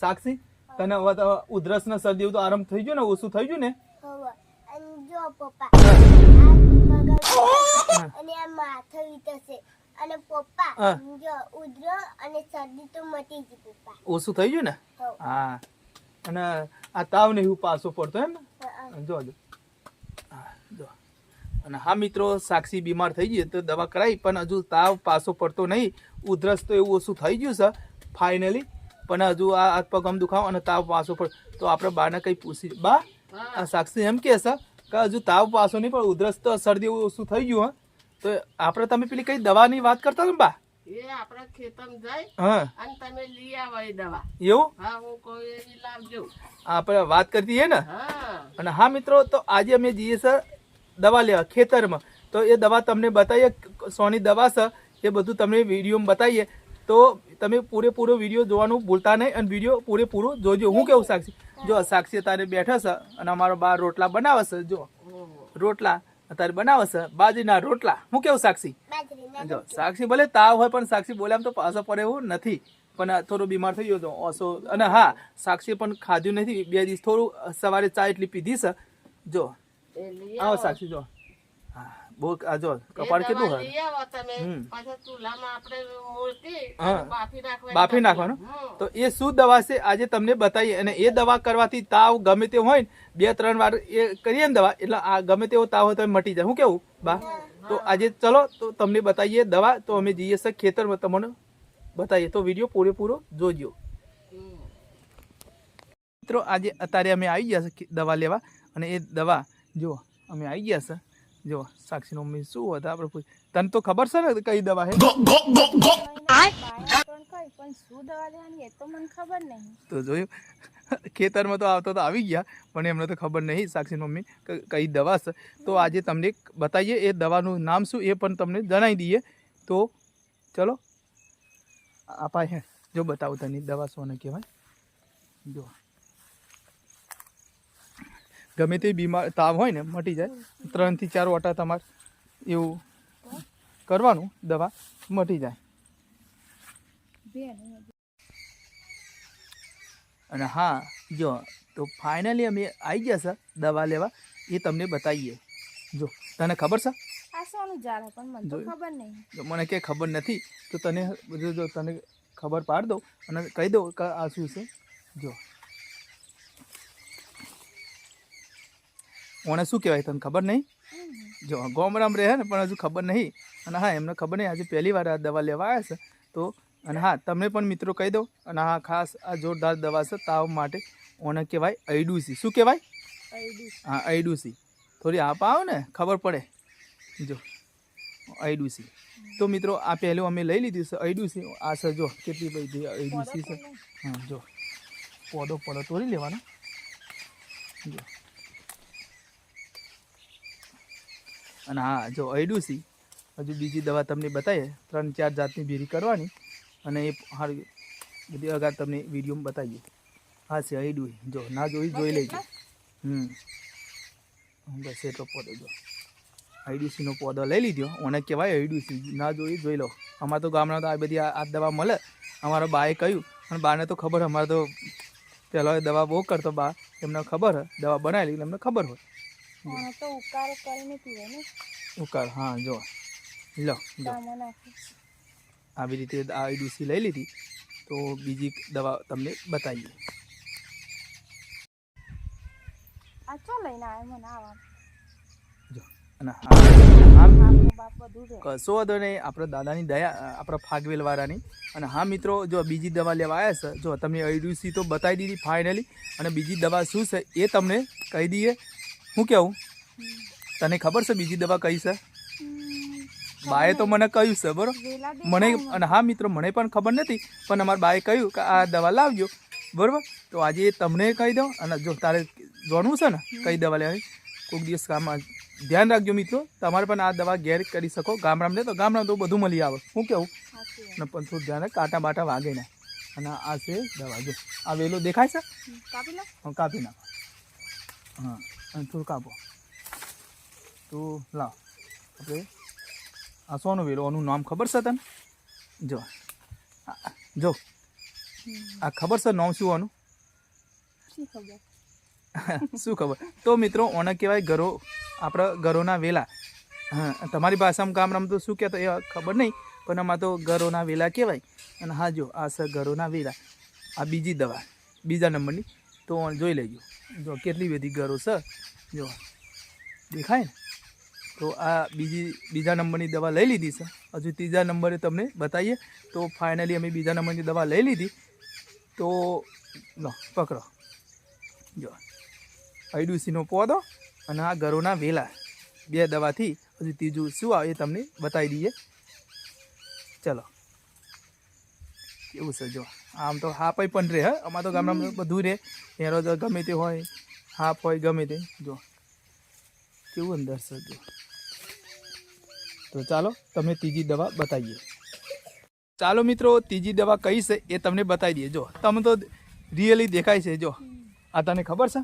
સાક્ષી? તને હવે તો ઉધરસ ને શરદી તો આરામ થઈ ગયો ને? ઓછું થઈ ગયું ને? જો પપ્પા અને આ માથું અને પપ્પા હા. જો ઉધરો અને શરદી તો મટી ગઈ પપ્પા. ઓછું થઈ ગયું ને? હા. અને આ તાવ ને હું પાછો પડતો એમ હા, જો જો. જો. અને હા મિત્રો સાક્ષી બીમાર થઈ ગઈ તો દવા કરાવી પણ હજુ તાવ પાછો પડતો નહીં. ઉધરસ તો એવું ઓછું થઈ ગયું છે. ફાઇનલી પણ હજુ આ હાથ પગ આમ દુખાવો અને તાવ પાછો પડ. તો આપણે બાને કંઈ પૂછી બા આ સાક્ષી એમ કહે છે કે હજુ તાવ પાછો નહીં પણ ઉધરસ તો શરદી એવું ઓછું થઈ ગયું હા. તો આપણે તમે પેલી કઈ દવાની વાત કરતા ને બા? એ આપણા જાય અને તમે લઈ આવો એ દવા. એવું? હા હું કહું એની લાવજો આપણે વાત કરતી હે ને? અને હા મિત્રો તો આજે અમે જઈએ છે દવા લેવા ખેતરમાં. તો એ દવા તમને બતાવીએ સોની દવા છે એ બધું તમને વિડીયોમાં બતાવીએ. તો તમે પૂરેપૂરો વીડિયો જોવાનું ભૂલતા નહીં અને વીડિયો પૂરેપૂરો જોજો. હું કેવું સાક્ષી? જો સાક્ષી તારે બેઠા છે અને અમારો બાર રોટલા બનાવે છે જો. રોટલા અત્યારે બનાવે છે બાજરીના રોટલા. હું કેવું સાક્ષી? જો સાક્ષી ભલે તાવ હોય પણ સાક્ષી બોલે આમ તો પાછો પડે એવું નથી. પણ થોડો બીમાર થઈ ગયો હતો ઓછો. અને હા સાક્ષી પણ ખાધું નથી. બે દિવસ થોડું સવારે ચા એટલી પીધી છે. જો. આવો. સાક્ષી જો. બહુ આ જો કપાળ કેટલું હોય? બાફી નાખવાનું તો એ શું દવા છે? આજે તમને બતાવીએ. અને એ દવા કરવાથી તાવ ગમે તે હોય ને બે ત્રણ વાર એ કરીએ ને દવા એટલે આ ગમે તેવો તાવ હોય તો મટી જાય. હું કેવું? બા? તો આજે ચલો તો તમને બતાવીએ દવા. તો અમે જઈએ સર ખેતરમાં. તમને બતાવીએ. તો વીડિયો પૂરેપૂરો જોજો. મિત્રો આજે અત્યારે અમે આવી ગયા છે દવા લેવા. અને એ દવા જો અમે આવી ગયા છે જો સાક્ષીનો મમ્મી શું હતા આપણે પૂછ તને તો ખબર છે ને કઈ દવા છે? પણ કઈ પણ શું દવા લેવાની એ તો મને ખબર નહીં. તો જોયું ખેતરમાં તો આવતો તો આવી ગયા પણ એમને તો ખબર નહીં સાક્ષી મમ્મી કઈ દવા છે. તો આજે તમને બતાવીએ એ દવાનું નામ શું એ પણ તમને જણાવી દઈએ. તો ચલો આપાય હે જો બતાવું તને દવા શું કહેવાય. જો. ગમે તે બીમાર તાવ હોય ને મટી જાય ત્રણથી ચાર વટા તમારે એવું કરવાનું દવા મટી જાય. અને હા જો તો ફાઇનલી અમે આવી ગયા સર દવા લેવા એ તમને બતાવીએ. જો તને ખબર છે મને કે ખબર નથી તો તને બધું જો તને ખબર પાડ દઉં અને કહી દઉં કે આ શું છે. જો ઓને શું કહેવાય તને ખબર નહીં? જો ગોમરામ રહે ને પણ હજુ ખબર નહીં. અને હા એમને ખબર નહીં આજે પહેલી વાર આ દવા લેવા આવ્યા છે. તો અને હા તમને પણ મિત્રો કહી દો અને હા ખાસ આ જોરદાર દવા છે તાવ માટે ઓને કહેવાય ઐડુસી શું કહેવાય? હા અયડુસી. થોડી આપ આવો ને ખબર પડે. જો ઐડુસી તો મિત્રો આ પહેલું અમે લઈ લીધું છે ઐડુસી આ છે જો કેટલી બધી અયડુસી છે. હા જો. પોદો પોદો તોડી લેવાનો. જો. અને હા જો અયડુસી હજુ બીજી દવા તમને બતાવીએ ત્રણ ચાર જાતની ભેરી કરવાની અને એ હારી બધી અગાર તમને વિડીયોમાં બતાવીએ. હા છે ઐડુઈ જો ના જોઈ જોઈ લેજો. હમ. બસ એટલો પોદો જો. અયડુસીનો પોદો લઈ લીધો. ઓને કહેવાય અયડુસી. ના જોઈ જોઈ લો. અમારે તો ગામડા તો આ બધી આ દવા મળે. અમારા બાએ કહ્યું. અને બાને તો ખબર અમારે તો પહેલાં દવા બહુ કરતો બા. એમને ખબર હોય. દવા બનાવેલી એમને ખબર હોય. તો ઉકાળો કરીને પીવે ને. ઉકાર હા જો. લો આવી રીતે આવી આઈડીસી લઈ લીધી. તો બીજી દવા તમને બતાવીએ. આ ચો લઈને મને આવા? જો અને કશો વાંધો નહીં આપણા દાદાની દયા આપણા ફાગવેલવાળાની. અને હા મિત્રો જો બીજી દવા લેવા આવ્યા છે જો તમને આઈડ્યુસી તો બતાવી દીધી ફાઇનલી. અને બીજી દવા શું છે એ તમને કહી દઈએ. હું કેવું? તને ખબર છે બીજી દવા કઈ છે? બાએ તો મને કહ્યું છે બરોબર મને અને હા મિત્રો મને પણ ખબર નથી પણ અમારા બાએ કહ્યું કે આ દવા લાવજો બરોબર? તો આજે તમને કહી દઉં અને જો તારે જોણવું છે ને કઈ દવા લેવાની કોઈક દિવસ કામમાં ધ્યાન રાખજો મિત્રો. તમારે પણ આ દવા ઘેર કરી શકો ગામડામાં તો ગામડામાં તો બધું મળી આવે. શું કેવું? અને પણ થોડું ધ્યાન રાખ, કાંટા બાટા વાગે ના. અને આ છે દવા જો. આ વેલો દેખાય છે. કાપી લો કાપી નાખો. હા અને થોડું કાપો. તો લાવ આપણે આ સોનું વેલો આનું નામ ખબર છે તને? જો જો. આ ખબર છે નામ શું આનું? શી ખબર? શું ખબર? તો મિત્રો ઓને કહેવાય ઘરો આપણા ઘરોના વેલા. હા તમારી ભાષામાં ગામડામાં તો શું કહેતો એ ખબર નહીં પણ આમાં તો ઘરોના વેલા કહેવાય. અને હા જો આ છે ઘરોના વેલા. આ બીજી દવા બીજા નંબરની. તો જોઈ લેજો. જો કેટલી બધી ઘરો છે. જો દેખાય ને? તો આ બીજી, બીજા નંબરની દવા લઈ લીધી છે. હજુ ત્રીજા નંબરે તમને બતાવીએ. તો ફાઇનલી અમે બીજા નંબરની દવા લઈ લીધી. તો લો, પકડો. જો અઈડુસીનો પોદો અને આ ગરોના વેલા બે દવાથી હજુ ત્રીજું શું આવે એ તમને બતાવી દઈએ. ચલો. એવું છે? જો, આમ તો હાપ પણ રહે, હા? અમાર તો ગામડામાં બધું રહે. એરો ગમે તે હોય હાફ હોય, ગમે તે. જો, કેવું અંદર છે? જો. તો ચાલો તમને ત્રીજી દવા બતાવીએ. ચાલો મિત્રો ત્રીજી દવા કઈ છે એ તમને બતાવી દઈએ. જો તમે તો રિયલી દેખાય છે જો. આ તને ખબર છે.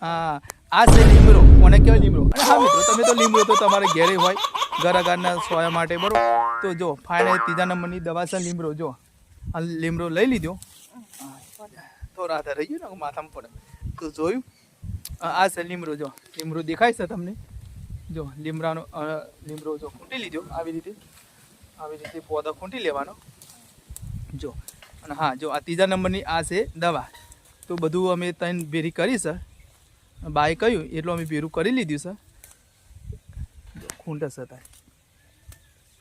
હા આ છે લીમડો. કોને કહેવાય લીમડો? અને હા મિત્રો તમે તો લીમડો તો તમારે ઘેરે હોય ઘરાઘરના સોયા માટે બરોબર? તો જો ફાઇનલ ત્રીજા નંબરની દવા છે લીમડો. જો આ લીમડો લઈ લીધો. રાધા રહી ગયો ને માથામાં પડે. તો જોયું? આ આ છે લીમડો જો. લીમડો દેખાય છે તમને? જો લીમડાનો લીમડો જો ખૂંટી લીધો આવી રીતે આવી રીતે પોદો ખૂંટી લેવાનો. જો અને હા જો આ ત્રીજા નંબરની આ છે દવા. તો બધું અમે ત્રણ ભેરી કરી સર. બાએ કહ્યું એટલું અમે ભેરું કરી લીધું સર. ખૂંટસ હતા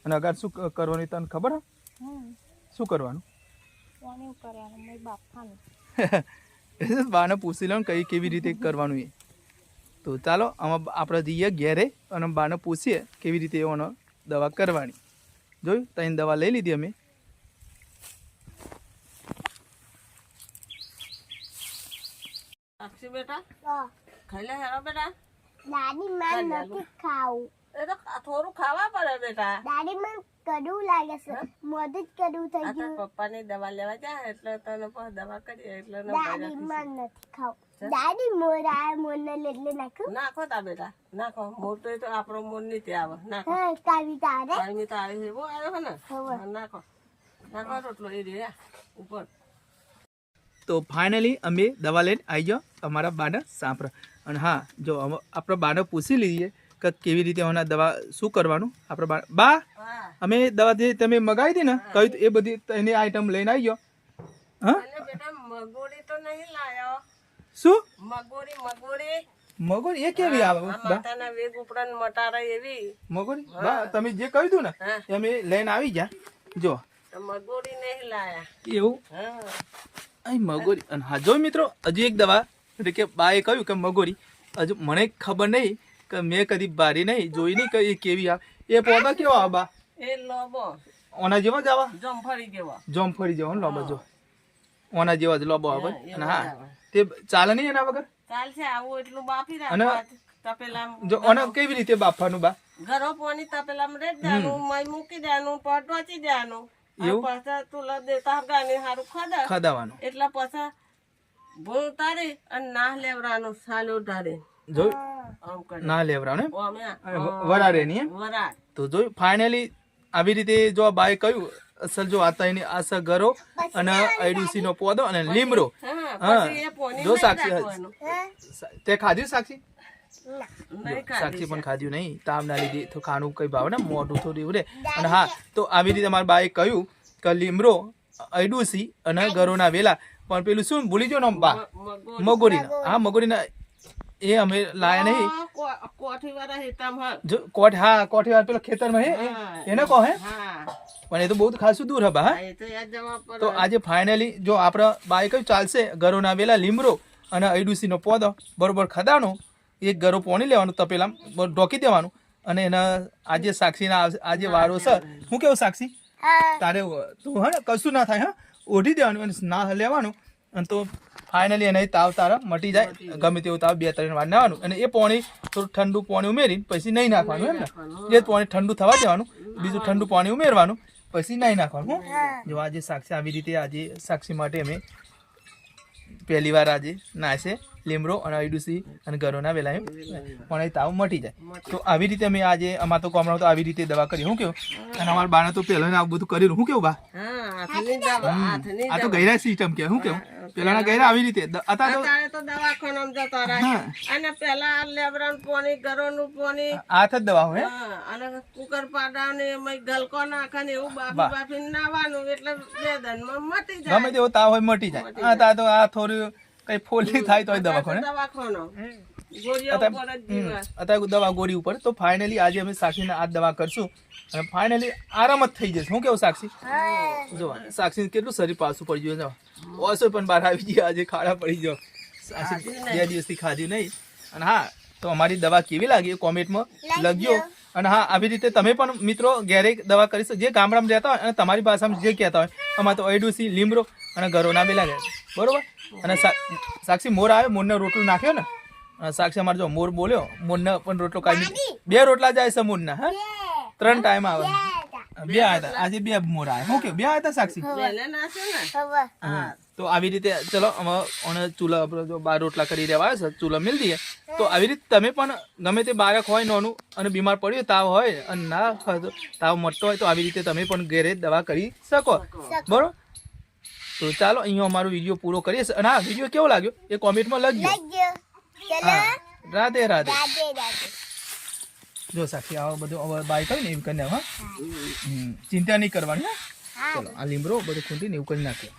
અને અગર શું કરવાનું તને ખબર શું કરવાનું? બાને પૂછી લો કઈ કેવી રીતે કરવાનું એ. તો ચાલો આમાં આપણે જઈએ ઘેરે અને બાને પૂછીએ કેવી રીતે એવાનો દવા કરવાની. જોયું? ત્રણ દવા લઈ લીધી અમે. બેટા? ખાઈ લે હેરો બેટા? દાદી મેં નથી ખાવું. એ તો થોડું ખાવા પડે બેટા. દાદી મને કડવું લાગે છે. મોઢું જ કડવું થઈ આ તાર ગયું. દવા લેવા જાય એટલે તને પણ દવા કરીએ એટલે ને દાદી નથી ખાવું. દાદી મોર આ મોરને એટલે નાખ્યું? નાખો તા બેટા નાખો. મોટો તો આપણો મોર નીચે આવે. નાખો. હા કાવી તારે કાયમી તો આવી આવ્યો ને? નાખો. નાખો રોટલો એ રહ્યા ઉપર. તો ફાઇનલી અમે દવા લઈને આવી જાઓ અમારા બાને સાંભળો અને હા જો આપણો આપણે બાને પૂછી લઈએ કે કેવી રીતે એના દવા શું કરવાનું? આપણે બા અમે દવા જે તમે મગાવી હતી ને કહ્યું એ બધી એની આઈટમ લઈને આવી ગયો. હા? અને તો શું? મગોરી એ કેવી આવે? મગોરી બા. તમે જે કહ્યું હતું ને અમે લઈને આવી ગયા. જો. તો મગોડી નહીં લાયા. એવું? અહીં મગોરી અને હા જો મિત્રો હજુ એક દવા એટલે કે બાએ કહ્યું કે મગોરી હજુ મને ખબર નહીં કે મેં કદી બારી નહીં જોઈ નહીં કે કેવી આ. એ પોદા કેવો આબા એ લોબો. ઓના જેવા જવા જમફળી જેવો જોમ ફરી જાવ લોબો જો. ઓના જેવા જ લોબો આવે અને હા. તે ચાલે નહીં એના વગર? ચાલશે આવું એટલું બાફી અને તપેલામ જો ઓના કેવી રીતે બાફવાનું બા? ગરો પાણી તપેલામાં રેડ દેવાનું મય મૂકી દેવાનું પટ વાંચી દેવાનું. એવું? પાછા તુલા દેતા ગાને હારું ખાદા. ખાદાવાનું. એટલા પાછા ભૂ તારે અને ના લેવરાનું સાલો તારે જો ના લેવરાવ ને? ઓમે વરાડે નહીં તો જોયું ફાઇનલી આવી રીતે જો આ બાએ કહ્યું અસલ જો આતા એની આસા ગરો અને આઈડીસી નો પોદો અને લીમડો. હા જો સાક્ષી તે ખાધ્યું સાક્ષી? સાક્ષી પણ ખાધ્યું નહીં. તામ ના લીધી તો ખાનું કઈ ભાવે ને? મોઢું થોડું રે અને હા તો આવી રીતે મારા બાએ કહ્યું કે લીમડો અઈડુસી અને ગરોના વેલા. પણ પેલું શું ભૂલી ગયો ને બા? મગો મગોરીના. હા મગોરીના એ અમે લાયા નહીં. કોઠી વાળા હેતામ હા. જો કોઠ હા કોઠી વાર પેલો ખેતરમાં હે? એને કહો હે? પણ એ તો બહુ ખાસું દૂર હબા હા? તો આજે ફાઇનલી જો આપણે બાઈક કયું ચાલશે ગરોના વેલા લીમડો અને અઈડુસીનો પોદો બરોબર ખદાનો એક ગરો પોણી લેવાનું તપેલા ઢોકી દેવાનું અને એના આજે સાક્ષીના આજે વારો છે. હું કેવું સાક્ષી? તારે તું હા ને કશું ના થાય હા? ઓઢી દેવાનું અને ના લેવાનું અને તો ફાઇનલી એને તાવ તારા મટી જાય. ગમે તેવું તાવ બે ત્રણ વાર નાવાનું. અને એ પાણી થોડું ઠંડુ પાણી ઉમેરીને પછી નહીં નાખવાનું એમ ને. એ પાણી ઠંડુ થવા દેવાનું. બીજું ઠંડુ પાણી ઉમેરવાનું પછી નહીં નાખવાનું જો આજે સાક્ષી આવી રીતે આજે સાક્ષી માટે અમે પહેલી વાર આજે નાશે લીમડો અને અયડુસી અને ગરોના વેલા એમ પણ એ તાવ મટી જાય. તો આવી રીતે અમે આજે અમાર તો કોમરાઓ તો આવી રીતે દવા કરી. હું કેવું? અને અમારા બાને તો પહેલા આવું બધું કર્યું હું કેવું બા? આ તો ગયરા સિસ્ટમ કે હું કેવું? પેલાના ગયરા આવી રીતે. અત્યારે તો દવાખાનામાં જતા રહે અને પેલા લેબરાનું પાણી ગરોનું પોની હાથ જ દવા હોય હા, અને કુકર પાડાને એમાં ગલકો નાખે ને એવું બાફી બાફીને નાવાનું એટલે બે દનમાં મટી જાય. ગમે તેવો તાવ હોય મટી જાય. હા તો આ થોડું કઈ ફોલ્લી થાય તો દવાખાને અત્યારે દવા ગોળી ઉપર. તો ફાઇનલી આજે અમે સાક્ષીને આ દવા કરશું. અને ફાઇનલી આરામ જ થઈ જશે. હું કેવું સાક્ષી? જો સાક્ષી કેટલું શરીર પાછું પડી ગયું ઓસો પણ બહાર આવી ગયો. આજે ખાડા પડી ગયો. સાક્ષી બે દિવસથી ખાધી નહીં. અને હા તો અમારી દવા કેવી લાગી? એ કોમેન્ટમાં લગ્યો. અને હા આવી રીતે તમે પણ મિત્રો ઘેરે દવા કરી શકો જે ગામડામાં રહેતા હોય અને તમારી ભાષામાં જે કહેતા હોય અમારે તો અયડુસી લીમડો અને ગરોના બી લાગે. બરોબર? અને સા- સાક્ષી મોર આવે મોરને રોટલો નાખ્યો ને? સાક્ષી અમારે જો મોર બોલ્યો મોરને પણ રોટલો કાઢી બે રોટલા જાય છે મોરના હા? ત્રણ ટાઈમ આવે. બે આવ્યા હતા. આજે બે મોર આવ્યા હું કે બે આવ્યા હતા સાક્ષી. તો આવી રીતે ચલો અમે ચૂલા આપણે જો બાર રોટલા કરી રહ્યા આવે છે ચૂલા મિલ દઈએ. તો આવી રીતે તમે પણ ગમે તે બાળક હોય નોનું અને બીમાર પડ્યું હોય, તાવ હોય અને ના તાવ મટતો હોય તો આવી રીતે તમે પણ ઘરે દવા કરી શકો. બરોબર? તો ચાલો અહીંયા અમારો વીડિયો પૂરો કરીએ અને હા વીડિયો કેવો લાગ્યો? એ કોમેન્ટમાં લખજો. રાધે રાધે. જો સાખી આવો બધું હવે બાય કરીને એમ કરીને હા. ચિંતા નહીં કરવાની હા. ચલો આ લીમરો બધું ખૂંટીને એવું કરી નાખ્યો.